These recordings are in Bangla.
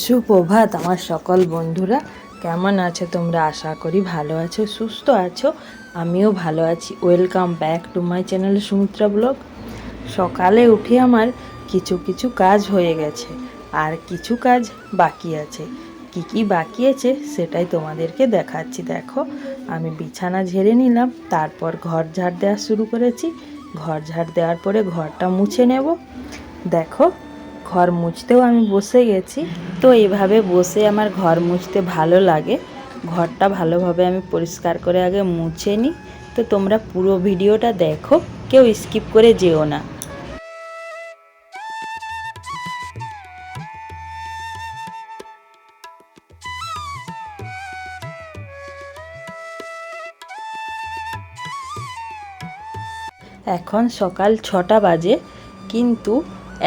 সুপ্রভাত আমার সকল বন্ধুরা। কেমন আছো তোমরা? আশা করি ভালো আছো, সুস্থ আছো। আমিও ভালো আছি। Welcome back to my channel Sumitra blog. সকালে উঠে আমার কিছু কিছু কাজ হয়ে গেছে। আর কিছু কাজ বাকি আছে। কি কি বাকি আছে সেটাই তোমাদেরকে দেখাচ্ছি। দেখো, আমি বিছানা ঝেড়ে নিলাম, তারপর ঘর ঝাড় দেওয়া শুরু করেছি। ঘর ঝাড় দেওয়ার পরে ঘরটা মুছে নেব। দেখো ঘর মুছতেও আমি বসে গেছি। তো এইভাবে বসে আমার ঘর মুছতে ভালো লাগে। ঘরটা ভালোভাবে আমি পরিষ্কার করে আগে মুছে নিই তো তোমরা পুরো ভিডিওটা দেখো, কেউ স্কিপ করে যেও না। এখন সকাল ছটা বাজে, কিন্তু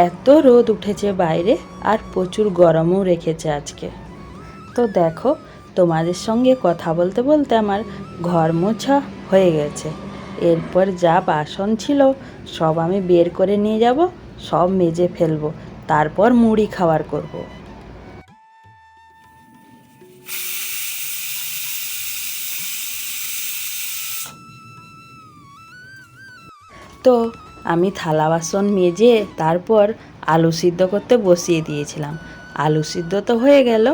এত রোদ উঠেছে বাইরে আর প্রচুর গরমও রেখেছে আজকে তো দেখো, তোমাদের সঙ্গে কথা বলতে বলতে আমার ঘর মোছা হয়ে গেছে এরপর যা বাসন ছিল, সব আমি বের করে নিয়ে যাব, সব মেজে ফেলব, তারপর মুড়ি খাওয়ার করব। তো আমি থালা বাসন মেজে তারপর আলু সিদ্ধ করতে বসিয়ে দিয়েছিলাম। আলু সিদ্ধ তো হয়ে গেল,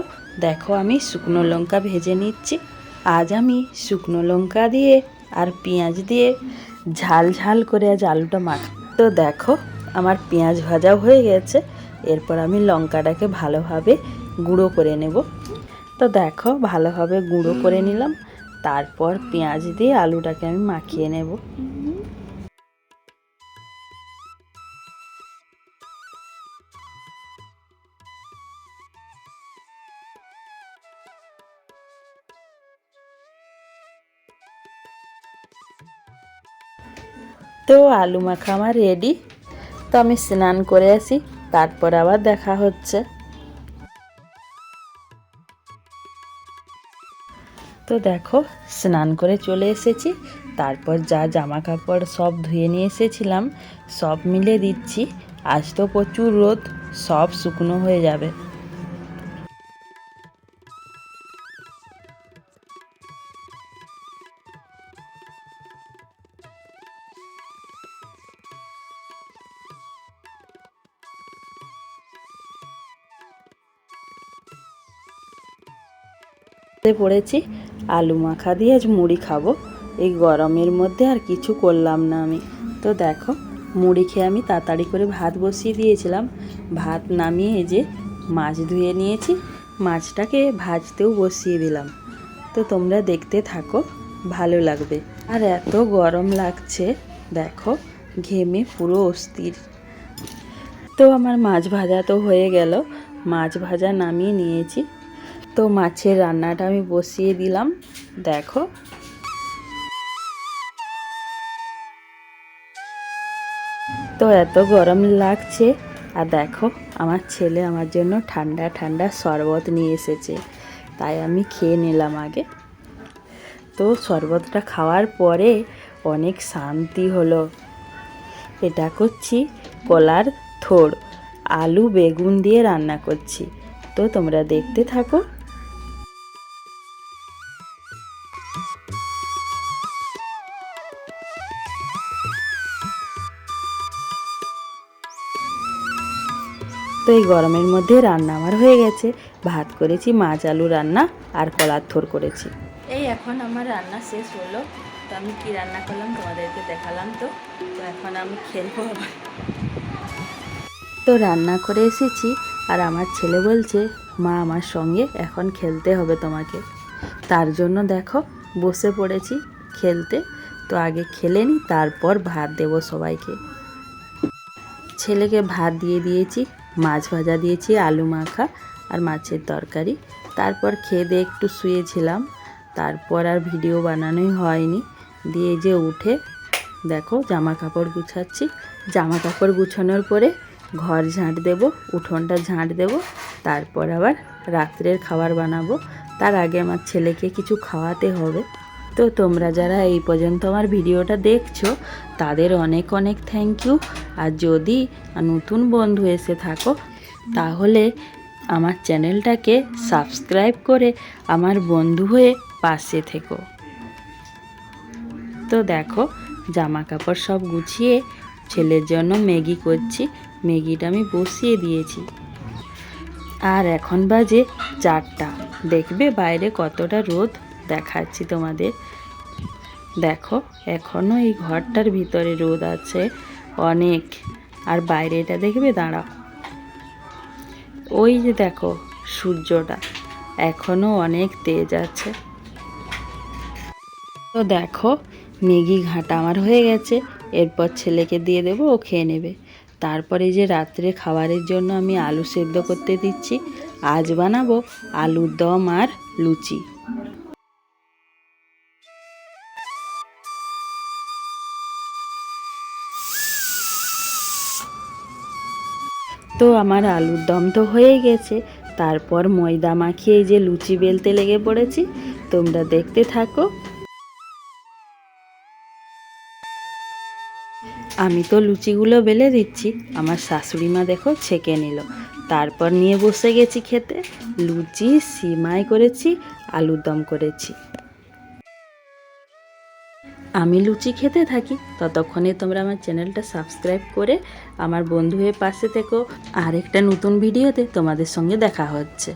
দেখো আমি শুকনো লঙ্কা ভেজে নিচ্ছি। আজ আমি শুকনো লঙ্কা দিয়ে আর পেঁয়াজ দিয়ে ঝাল ঝাল করে আজ আলুটা মাখ তো দেখো, আমার পেঁয়াজ ভাজাও হয়ে গেছে। এরপর আমি লঙ্কাটাকে ভালোভাবে গুঁড়ো করে নেব। তো দেখো, ভালোভাবে গুঁড়ো করে নিলাম। তারপর পেঁয়াজ দিয়ে আলুটাকে আমি মাখিয়ে নেব। তো আলু মাখা আমার রেডি তো আমি স্নান করে আসি, তারপর আবার দেখা হচ্ছে। তো দেখো, স্নান করে চলে এসেছি, তারপর যা জামা কাপড় সব ধুয়ে নিয়ে এসেছিলাম, সব মিলে দিচ্ছি। আজ তো প্রচুর রোদ, সব শুকনো হয়ে যাবে। পড়েছি, আলু মাখা দিয়ে আজ মুড়ি খাব। এই গরমের মধ্যে আর কিছু করলাম না আমি। তো দেখো, মুড়ি খেয়ে আমি তাড়াতাড়ি করে ভাত বসিয়ে দিয়েছিলাম। ভাত নামিয়ে যে মাছ ধুয়ে নিয়েছি, মাছটাকে ভাজতেও বসিয়ে দিলাম। তো তোমরা দেখতে থাকো, ভালো লাগবে। আর এত গরম লাগছে, দেখো, ঘেমে পুরো অস্থির। তো আমার মাছ ভাজা তো হয়ে গেল। মাছ ভাজা নামিয়ে নিয়েছি। তো মাছের রান্নাটা আমি বসিয়ে দিলাম, দেখো। তো এত গরম লাগছে, আর দেখো, আমার ছেলে আমার জন্য ঠান্ডা ঠান্ডা শরবত নিয়ে এসেছে, তাই আমি খেয়ে নিলাম আগে। তো শরবতটা খাওয়ার পরে অনেক শান্তি হলো। এটা করছি কলার থোড়, আলু বেগুন দিয়ে রান্না করছি। তো তোমরা দেখতে থাকো। তো এই গরমের মধ্যে রান্না আমার হয়ে গেছে। ভাত করেছি মাছ আলু রান্না আর কলার থোর করেছি। এই এখন আমার রান্না শেষ হলো। তো আমি কি রান্না করলাম তোমাদেরকে দেখালাম তো। তো এখন আমি খেলব আবার। তো রান্না করে এসেছি। আর আমার ছেলে বলছে, মা, আমার সঙ্গে এখন খেলতে হবে তোমাকে। তার জন্য দেখো, বসে পড়েছি খেলতে। তো আগে খেলে নি, তারপর ভাত দেবো সবাইকে। ছেলেকে ভাত দিয়ে দিয়েছি, মাছ ভাজা দিয়েছি, আলু মাখা আর মাছের তরকারি। তারপর খেয়ে দিয়ে একটু শুয়েছিলাম। তারপর আর ভিডিও বানানোই হয়নি। দিয়ে যে উঠে দেখো, জামা কাপড় গুছাচ্ছি। জামা কাপড় গুছানোর পরে ঘর ঝাঁট দেব, উঠোনটা ঝাঁট দেব, তারপর আবার রাত্রের খাবার বানাবো। তার আগে আমার ছেলেকে কিছু খাওয়াতে হবে। তো তোমরা যারা এই পর্যন্ত আমার ভিডিওটা দেখছ, তাদের অনেক অনেক থ্যাংক ইউ আর যদি নতুন বন্ধু এসে থাকো, তাহলে আমার চ্যানেলটাকে সাবস্ক্রাইব করে আমার বন্ধু হয়ে পাশে থেকো। তো দেখো জামা কাপড় সব গুছিয়ে ছেলের জন্য ম্যাগি করছি। ম্যাগিটা আমি বসিয়ে দিয়েছি। আর এখন বাজে চারটা। দেখবে বাইরে কতটা রোদ? দেখাচ্ছি তোমাদের। দেখো এখনও এই ঘরটার ভিতরে রোদ আছে অনেক। আর বাইরেটা দেখবে, দাঁড়াও। ওই যে দেখো, সূর্যটা। এখনও অনেক তেজ আছে। তো দেখো, ম্যাগি ঘাঁটা আমার হয়ে গেছে। এরপর ছেলেকে দিয়ে দেবো, ও খেয়ে নেবে। তারপরে যে রাত্রে খাবারের জন্য আমি আলু সেদ্ধ করতে দিচ্ছি, আজ বানাবো আলুর দম আর লুচি। তো আমার আলুর দম তো হয়ে গেছে, তারপর ময়দা মাখিয়ে যে লুচি বেলতে লেগে পড়েছি, তোমরা দেখতে থাকো। আমি তো লুচিগুলো বেলে দিচ্ছি। আমার শাশুড়ি মা দেখো ছেঁকে নিল। তারপর নিয়ে বসে গেছি খেতে। লুচি, সিমাই করেছি, আলুর দম করেছি। আমি লুচি খেতে থাকি। ততক্ষণে তোমরা আমার চ্যানেলটা সাবস্ক্রাইব করে আমার বন্ধু হয়ে পাশে থেকো। আর একটা নতুন ভিডিওতে তোমাদের সঙ্গে দেখা হচ্ছে।